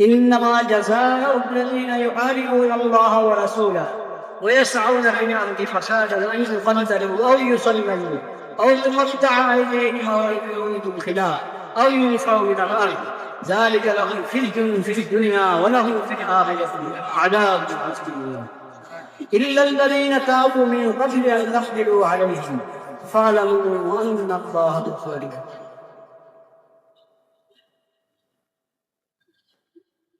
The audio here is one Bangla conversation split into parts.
إنما جزاء الذين يحاربون الله ورسوله ويسعون في الأرض فسادا أن يقتلوا أو يصلبوا أو تقطع أيديهم أو يريدوا خلاف أو ينفوا من الأرض. ذلك لهم الدنيا في الدنيا ولهم في الآخرة عذاب عظيم. إلا الذين تابوا من قبل أن تقدروا عليهم. فاعلموا أن الله غفور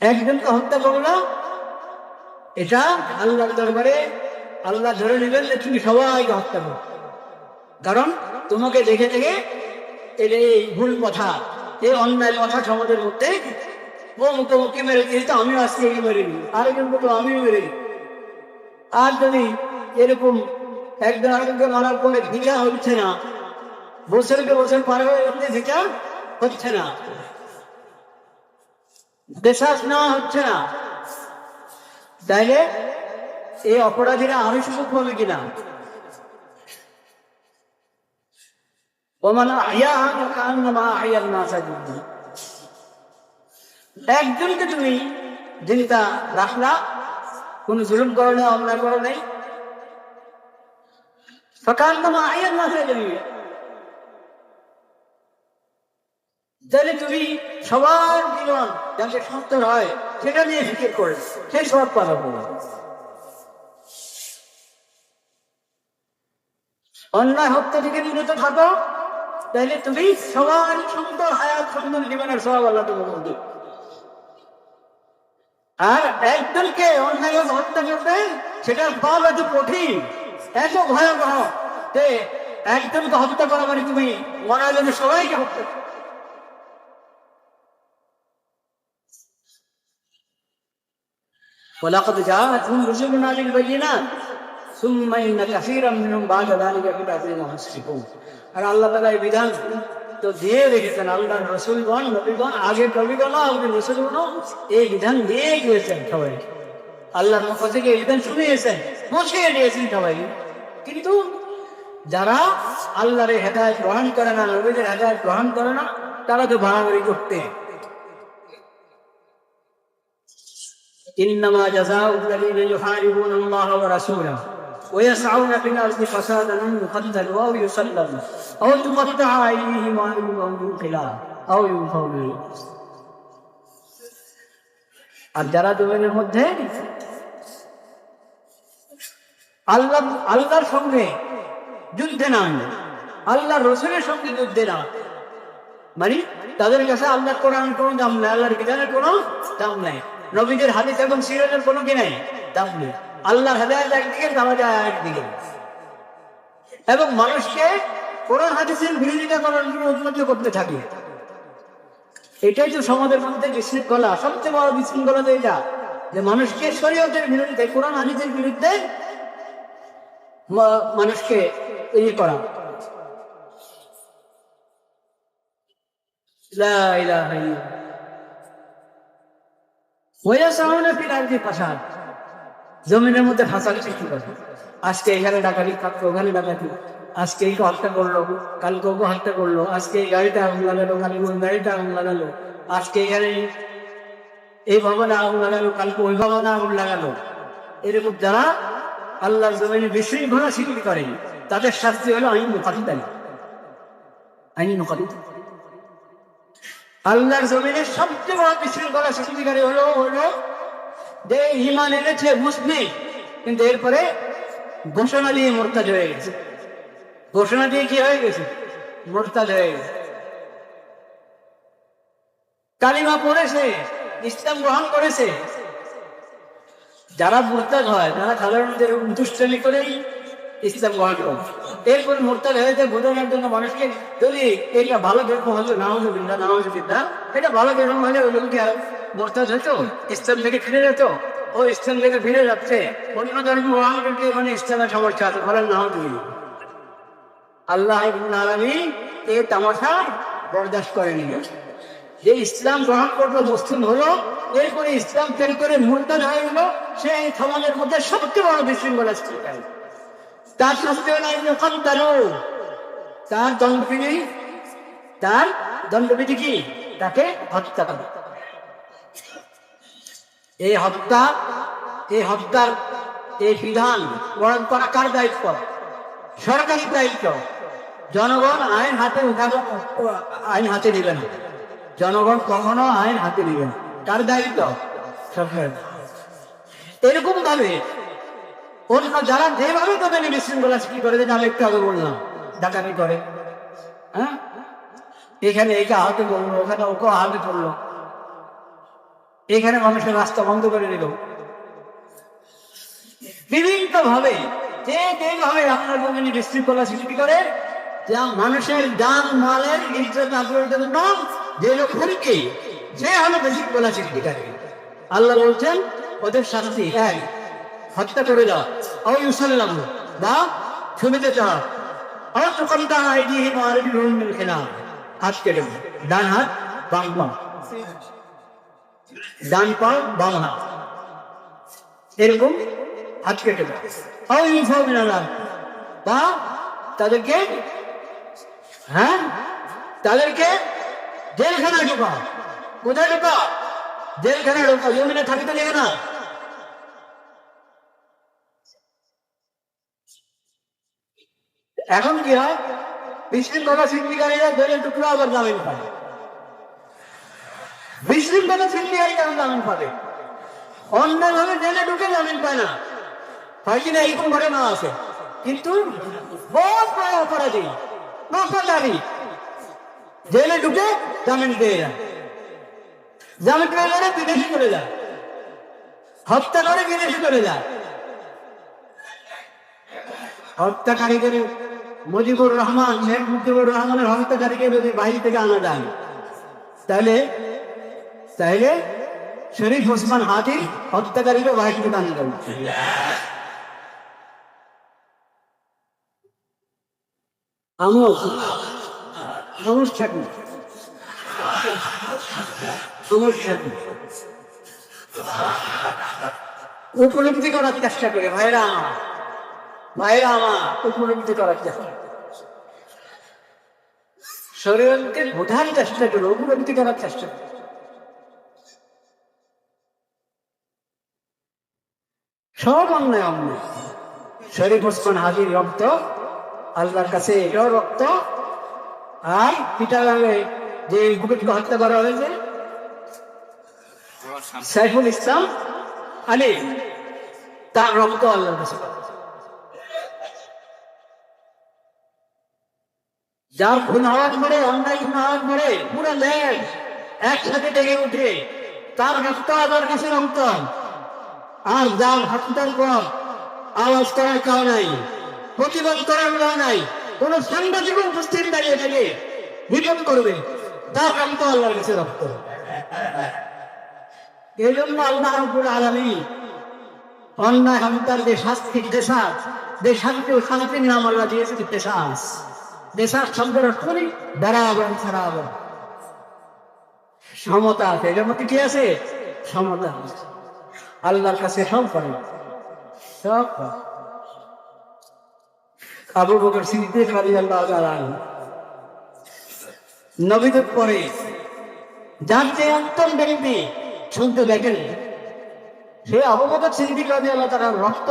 একজনকে হত্যা করো না। এটা আল্লাহর দরবারে আল্লাহ ধরে নেবেন যে তুমি সবাইকে হত্যা করো। কারণ তোমাকে দেখে দেখে এর এই ভুল কথা, এই অন্যায় কথা সমাজের মধ্যে ও মুখোমুখি মেরে দিয়েছে আমিও আজকে এই মেরে নিই আরেকজনকে তো আমিও মেরে নিই। আর যদি এরকম একজন আরেকজনকে মারার পরে ভিজা হচ্ছে না বছরকে বছর পার হয়ে ভিজা হচ্ছে না। দেশাস নেওয়া হচ্ছে না। তাইলে এই অপরাধীরা আরও সুযোগ পাবে কিনা? না একজনকে তুমি জিনিসটা রাখলা কোন জুলুম করো না অন্যায় করো নাই সকান্নামা আয়ার না সাজিদ তাহলে তুমি সবার জীবন যাতে সুন্দর হয়, সেটা নিয়ে ফিকির করে সেই সব পারা অন্যায় হত্যা থেকে বিরত থাকো, তাহলে তুমি সবার সুন্দর হায়াত সুন্দর জীবনের সব আল্লাহ তোমার মধ্যে আর একজনকে অন্যায় হত্যা করবে সেটা ফল এত কঠিন, এত ভয়াবহ যে একজনকে হত্যা করা মানে তুমি মনে জন্য সবাইকে হত্যা ولقد جاءتهم رسلنا بالبينات ثم ان كثيرا منهم بعد ذلك في بعضهم مشركون আর আল্লাহ তাআলা এই বিধান তো দিয়ে রেখেছেন আল্লাহর রসুলগণ নবীগণ আগে কবিগণ আগে রসুলগণ এই বিধান দিয়ে গিয়েছেন সবাই আল্লাহর পক্ষ থেকে এই বিধান শুনিয়েছেন বসিয়ে দিয়েছেন সবাই কিন্তু যারা আল্লাহর হেদায়ত গ্রহণ করে না নবীদের হেদায়ত গ্রহণ করে না তারা তো বাড়াবাড়ি করতে إنما جزاء الذين يحاربون الله ورسوله ويسعون في الأرض فسادا أن يقتلوا أو يسلموا أو تقطع أيديهم وأرجلهم من خلاف أو ينفوا من الأرض আর যারা দুজনের মধ্যে আল্লাহ আল্লাহর সঙ্গে যুদ্ধে নাম আল্লাহ রসুলের সঙ্গে যুদ্ধে নাম মানে তাদের কাছে আল্লাহর কোরআন কোনো দাম নেই আল্লাহর বিধানের কোনো দাম নেই নবীদের হাদিস এবং সিরাজের কোনো কি নাই? তাহলে আল্লাহ হেদায়ত একদিকে নামাজ একদিকে। এবং মানুষকে কোরআন হাদিসের বিরোধিতা করার জন্য উন্নতি করতে থাকে। এটাই তো সমাজের মধ্যে বিশৃঙ্খলা সবচেয়ে বড় বিশৃঙ্খলা তো এটা, যে মানুষকে শরীয়তের বিরুদ্ধে, কোরআন হাদিসের বিরুদ্ধে মানুষকে ইয়ে করা। লা ইলাহা ইল্লাল্লাহ। জমিনের মধ্যে ফাঁসাল সৃষ্টি করে। আজকে এখানে ডাকাতি, কালকে ওখানে ডাকাতি। আজকে এই হত্যা করল, কালকে ওকে হত্যা করল। আজকে এই গাড়িটা আগুন লাগালো, কালকে ওই গাড়িটা আগুন লাগালো। আজকে এখানে এই ভবনে আগুন লাগালো, কালকে ওই ভবনে আগুন লাগালো। এরকম যারা আল্লাহর জমিনে বিশৃঙ্খলা সৃষ্টি করে তাদের শাস্তি হলো আইন মুখাতিদারি আইন মুখাতিদারি আল্লাহর জমিনে সবচেয়ে বড় বিশৃঙ্খলা সৃষ্টিকারী হলো হলো যে ইমান এনেছে মুসলিম, কিন্তু এরপরে ঘোষণা দিয়ে মোরতাজ হয়ে গেছে। ঘোষণা দিয়ে কি হয়ে গেছে? মোরতাজ হয়ে গেছে। কালিমা পড়েছে, ইসলাম গ্রহণ করেছে। যারা মোরতাজ হয়, তারা সাধারণত দুষ্টামি করেই ইসলাম এরপর মোরতাদ হয়েছে বোঝানোর জন্য মানুষকে যদি এটা ভালো বেরকম হলো এটা ভালো বেরকম হলে ওই হতো ইসলাম থেকে ফিরে যেত ও ইসলাম থেকে ফিরে যাচ্ছে। অন্য ধর্ম মানে ইসলামের সমস্যা আছে আল্লাহ আলামী এই তামাশা বরদাস্ত করেনি যে ইসলাম গ্রহণ করল, মুসলিম হলো, এরপরে ইসলাম ফেল করে মুরতাদ হয়ে গেল সে এই সমাজের মধ্যে সবচেয়ে বড় বিশৃঙ্খলা সৃষ্টিকারী তার শাস্তি হলো তার দণ্ডবিধি তার দণ্ডবিধি কি? তাকে হত্যা করা। এই হত্যা, এই হত্যার এই বিধান গ্রহণ করা কার দায়িত্ব? সরকারি দায়িত্ব। জনগণ আইন হাতে উঠাবে আইন হাতে নেবে না। জনগণ কখনো আইন হাতে নেবে না। কার দায়িত্ব? সরকার এরকম ভাবে অন্য যারা যেভাবে তাদের বিশৃঙ্খলা সৃষ্টি করে আমি একটু আগে বললাম। ডাকাতি করে। হ্যাঁ? এখানে একে আহত করল, ওখানে ওকে আহত করল। এখানে মানুষের রাস্তা বন্ধ করে দিল। বিভিন্ন ভাবে যে যেভাবে আপনার মনে বিশৃঙ্খলা সৃষ্টি করে? যা মানুষের দান মালের ইজ্জত, আগ্রহের জন্য যে লোক হুমকি সে হলো বিশৃঙ্খলা সৃষ্টিকারী আল্লাহ বলছেন, ওদের শাস্তি এক। হত্যা করে দাও। ওই মুসল্লাম বা ছবিতে চাও আইডি খেলা হাত কেটে ডান হাত ডান পা এরকম হাত কেটে ওই মুসলমান বা তাদেরকে হ্যাঁ তাদেরকে জেলখানায় ঢোকা কোথায় ঢোকা জেলখানায় ঢোকা জমিনে থাকিতে নেবে না এখন কি হয়? বিশৃঙ্খলা সৃষ্টিকারীরা জেলের টুকরো আবার জামিন পায়। বিশৃঙ্খলা সৃষ্টিকারীরা জামিন পাবে? অন্যভাবে জেলে ঢুকে জামিন পায় না। হয় কিনা এরকম ঘটনা আছে। কিন্তু বড় অপরাধী জেলে ঢুকে জামিন পেয়ে যায়। জামিন পেয়ে গেলে বিদেশি চলে যায়। হত্যা করে বিদেশি চলে যায়। হত্যাকারীদের মুজিবুর রহমান, শেখ মুজিবুর রহমানের হত্যাকারীকে যদি বাইরে থেকে আনা যায় তাহলে তাহলে শরীফ ওসমান হাতি হত্যাকারীকে বাইরে থেকে আনা যাবে। উপলব্ধি করার চেষ্টা করে, ভাইরা ভাইরা আমার। উপলব্ধি করার চেষ্টা শরীরকে বোঝার চেষ্টা করো উপলব্ধি করার চেষ্টা করো। সব অন্যায় অন্যায়। শরীফ ওসমান হাজির রক্ত আল্লাহর কাছে এটাও রক্ত। আর পিটাগাঙ্গে যে গুপিকে হত্যা করা হয়েছে সাইফুল ইসলাম আলী তার রক্ত আল্লাহর কাছে। যার খুন হওয়ার পরে, অন্যায় খুন হওয়ার পরে পুরো ল্যান্ড একসাথে ডেকে উঠে তার রক্ত আবার কাছে রক্ত। আর যার হত্যার পর আওয়াজ করার কাউ নাই প্রতিবাদ করার কেউ নাই কোন সাংবাদিক উপস্থিত দাঁড়িয়ে থাকে বিপদ করবে। তার রক্ত আল্লাহর কাছে রক্ত। এই জন্য আল্লাহ রব্বুল আলমী অন্যায় হত্যার যে শাস্তি দেশাস যে শান্তি ও শান্তির নাম আল্লাহ দিয়েছে দেশাস শব্দের অর্থ নেই দাঁড়াবেন ছাড়াবেন সমতা আছে এটার মধ্যে কি আছে, সমতা আল্লাহর কাছে সব করে। সব করে। আবু বকর সিদ্দিক রাদিয়াল্লাহু তাআলা নবীদের পরে যার যে অন্তর ব্যক্তি শুনতে দেখেন, সে আবু বকর সিদ্দিক রাদিয়াল্লাহু তাআলার রক্ত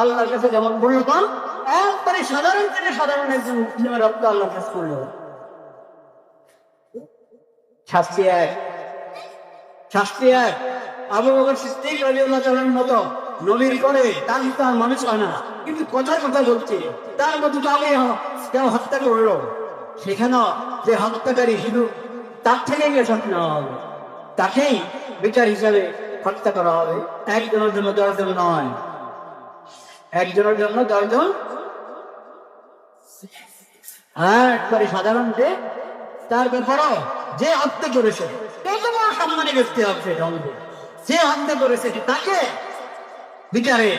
আল্লাহর কাছে যেমন মূল্যবান একবারে সাধারণ থেকে সাধারণ একজন মুসলিমের রক্ত আল্লাহর কাছে মূল্যবান শাস্তি এক। শাস্তি এক। আবু বকর সিদ্দিক রাদিয়াল্লাহু তাআলার মতো নবীর করে তার মতো আর মানুষ হয় না। কিন্তু কথার কথা বলছে। তার মতো তাকে কেউ হত্যা করল। সেখানেও যে হত্যাকারী শুধু তার থেকে গেছে নেওয়া হবে। তাকেই বিচার হিসাবে হত্যা করা হবে। একজনের জন্য দশজন নয়। একজনের জন্য দশজন? হ্যাঁ একবারে সাধারণ যে, তার ব্যাপারও যে হত্যা করেছে সম্মানে ব্যক্তি হবে যে হত্যা করেছে তাকে বিচারে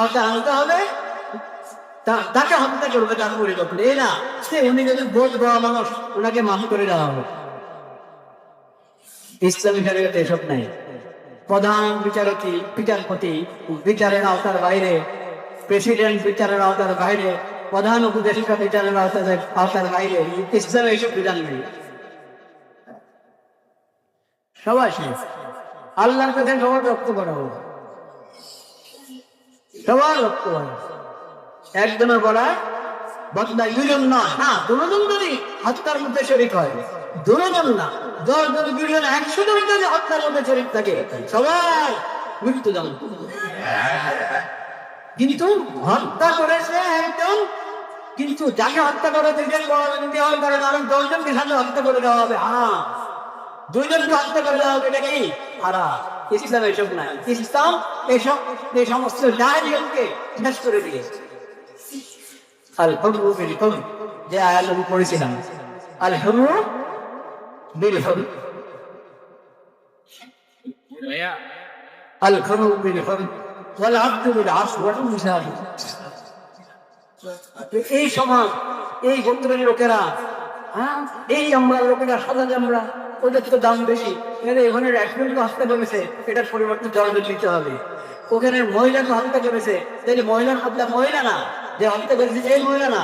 আনতে হবে। তাকে হত্যা করবে তার পরিকল্পনা এই না, সে উনি যদি বোধ বড় মানুষ, ওনাকে মাফ করে দেওয়া হবে। ইসলামী শরীয়তে এসব নাই। প্রধান বিচারপতি বিচারপতি, বিচারের আওতার বাইরে প্রেসিডেন্ট বিচারের আওতার বাইরে প্রধান উপদেষ্টা বিচারের আওতার আওতার বাইরে ইসলামে এইসব বিধান নেই সবাই শেষ। আল্লাহর কাছে সবার রক্ত করা হোক। সবার রক্ত করা একজনের বলা বদলা দুজন না। হ্যাঁ দুজন যদি হত্যার মধ্যে শরিক হয়, দুজন না। দশ জন দুজন একশো জন যদি হত্যার মধ্যে শরিক থাকে, সবাই মৃত্যু দাম কিন্তু হত্যা করেছে একজন। কিন্তু যাকে হত্যা করে দুজন দেওয়ার কারণে আরও দশজনকে সাথে হত্যা করে দেওয়া হবে। হ্যাঁ। দুইজনকে হত্যা করে দেওয়া হবে এটা কি? হারা ইসলাম এসব নাই। ইসলাম এসব এই সমস্ত জাহিলিয়তকে শেষ করে দিয়েছে। আল হুরু বিল হুরু যে আয়াত আমি পড়েছিলাম। আল হুরু বিল হুরু আল হুরু বিল হুরু এই সমাজ, এই গোত্রের লোকেরা হ্যাঁ? এই আমরা লোকেরা সাদা ওদের তো দাম বেশি। এখানে করেছে এটার পরিবর্তে দিতে হবে। ওখানে মহিলাকে হত্যা করেছে তাহলে মহিলার হত্যা মহিলা না, যে হত্যা করেছে এই মহিলা না।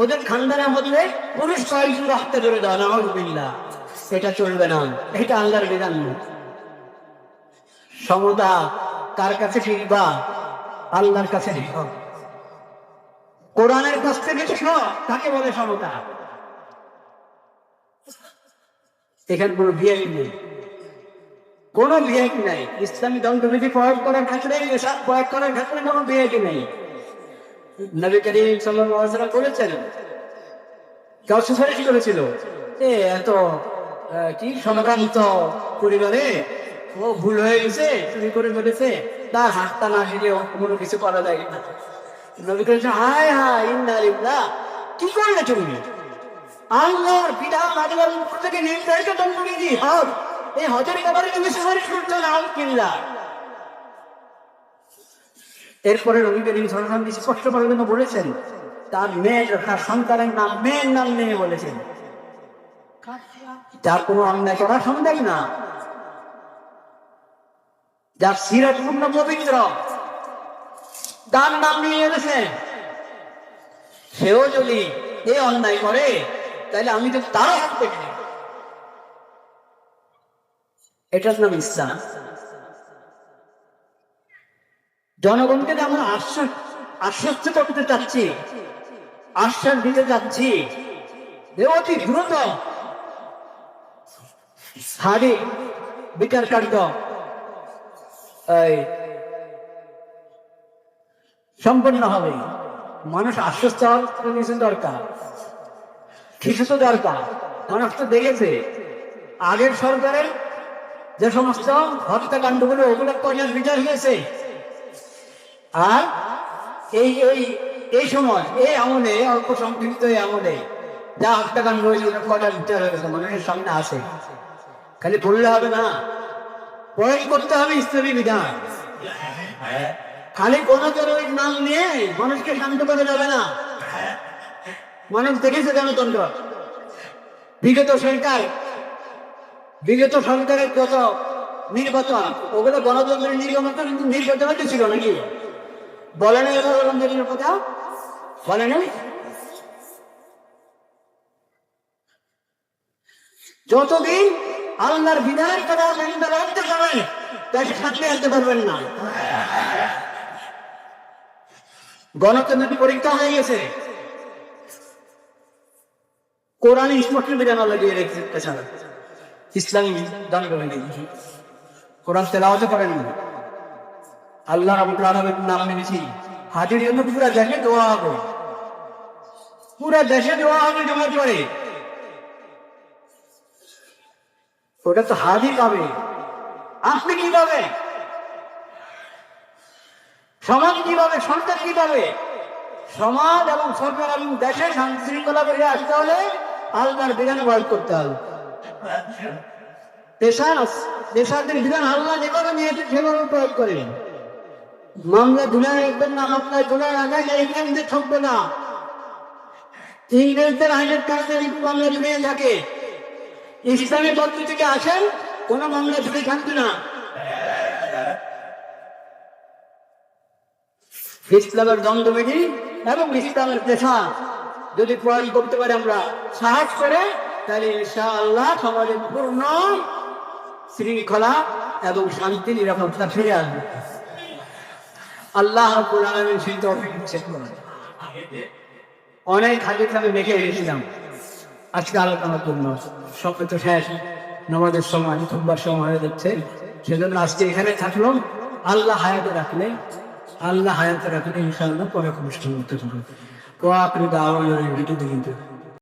ওদের খানদানের মধ্যে পুরুষ কয়েকজন হত্যা করে দেওয়া না বিল্লা এটা চলবে না, এটা আল্লাহর বিধান। সমতা কার কাছে শিখবা আল্লাহর কাছে কোরআনের কাছ থেকে তাকে বলে সমতা। এখানে কোনো বিয়ে নেই। কোনো বিয়ে নেই। ইসলামী দণ্ডবিধি প্রয়োগ করার ক্ষেত্রে প্রয়োগ করার ক্ষেত্রে কোনো বিয়ে নেই। নবী করিম সাল্লাম করেছেন। কেউ সুপারিশ করেছিল। এ এত কি সম্ভ্রান্ত পরিবারে ও, ভুল হয়ে গেছে করে ফেলেছে। তার হাতটা না হিলে কোনো কিছু করা যায় না। নবী করিম হায় হায় লিল্লাহ। কি করলে তুমি? আল্লাহর মুখ থেকে নির্ধারিত হক, এই হজের ব্যাপারে করছ এরপরে রবি করিম সরকার স্পষ্ট করে কিন্তু বলেছেন, তার মেয়ের, তার সন্তানের নাম, মেয়ের নাম নিয়ে বলেছেন। যার কোনো অন্যায় করা সম্ভব না। যার সিরাজ পূর্ণ পবিত্র তার নাম নিয়ে এনেছেন সেও যদি এ অন্যায় করে, তাহলে আমি তো পেটে এটার নাম ইসলাম জনগণকে আমরা আশ্বাস আশ্বস্ত করতে চাচ্ছি। আশ্বাস দিতে চাচ্ছি। অতি দ্রুত হাড়ি বিচার কার্য সম্পন্ন হবে। মানুষ আশ্বস্ত হওয়ার দরকার। কিছু তো দরকার। মানুষ তো দেখেছে, আগের সরকারের যে সমস্ত হত্যাকাণ্ডগুলো, ওগুলো কয়লার বিচার হয়েছে। আর এই এই এই সময়, এই আমলে, অল্প সংক্ষিপ্ত এই আমলে যা হত্যাকাণ্ড হয়েছে ওটা কয়টা বিচার হয়েছে, মানুষের সামনে আসে খালি বললে হবে না। প্রয়োগ করতে হবে ইসলামী বিধান। খালি কোন জরুরির নাম নিয়ে মানুষকে শান্ত করা যাবে না। মানুষ দেখেছে গণতন্ত্র বিগত সরকার, বিগত সরকারের যত নির্বাচন, ওগুলো গণতন্ত্রের নির্বাচন নির্বাচন ছিল নাকি? বলে না গণতন্ত্রের কথা? বলে না যতদিন আল্লাহর বিধানের কথা মেনে রাখতে পারবেন তাকে সাথে আনতে পারবেন না। পরীক্ষা হয়ে গেছে। কোরআন স্পষ্ট বিধান রেখেছে, তাছাড়া ইসলামী দণ্ডবিধি কোরআন করেন আল্লাহ আলামিনের নাম মেনেছি হাজির জন্য পুরো দেশে দোয়া হবে। পুরো দেশে দোয়া হবে জমা করে ওটা তো হাজি পাবে। আপনি কি পাবে? সমাজ কীভাবে সরকার কীভাবে সমাজ এবং সরকার এবং দেশে শান্তি শৃঙ্খলা করে আসতে হলে আল্লাহর বিধান প্রয়োগ করতে হবে। পেশাস পেশাদের বিধান আল্লাহ যেভাবে নিয়েছে সেভাবে প্রয়োগ করেন মামলা ধুলায় রাখবেন না মামলায় ধুলায় রাখায় ইংরেজদের ঠকবে না। ইংরেজদের আইনের কারণে মামলা ঝুলে থাকে। ইসলামী থেকে আসেন, কোনো মামলা ঝুলে থাকবে না। ইসলামের দণ্ডবিধি এবং ইসলামের পেশা। যদি প্রয়োগ করতে পারি আমরা সাহস করে, তাহলে ইনশাআল্লাহ সমাজের পূর্ণ শৃঙ্খলা এবং শান্তি, নিরাপত্তা ফিরে আসবে। আল্লাহ সেই অনেক হাদিস আমি দেখে এসেছিলাম। আজকে আলোচনার জন্য সময় তো শেষ। নামাজের সময় খুববার সময় হয়ে যাচ্ছে। সেজন্য আজকে এখানে থাকল। আল্লাহ হায়াতে রাখলে, আল্লাহ হায়াতে রাখলে ইনশাআল্লাহ পরে খুব সুন্দর তো আপনি ভিডিও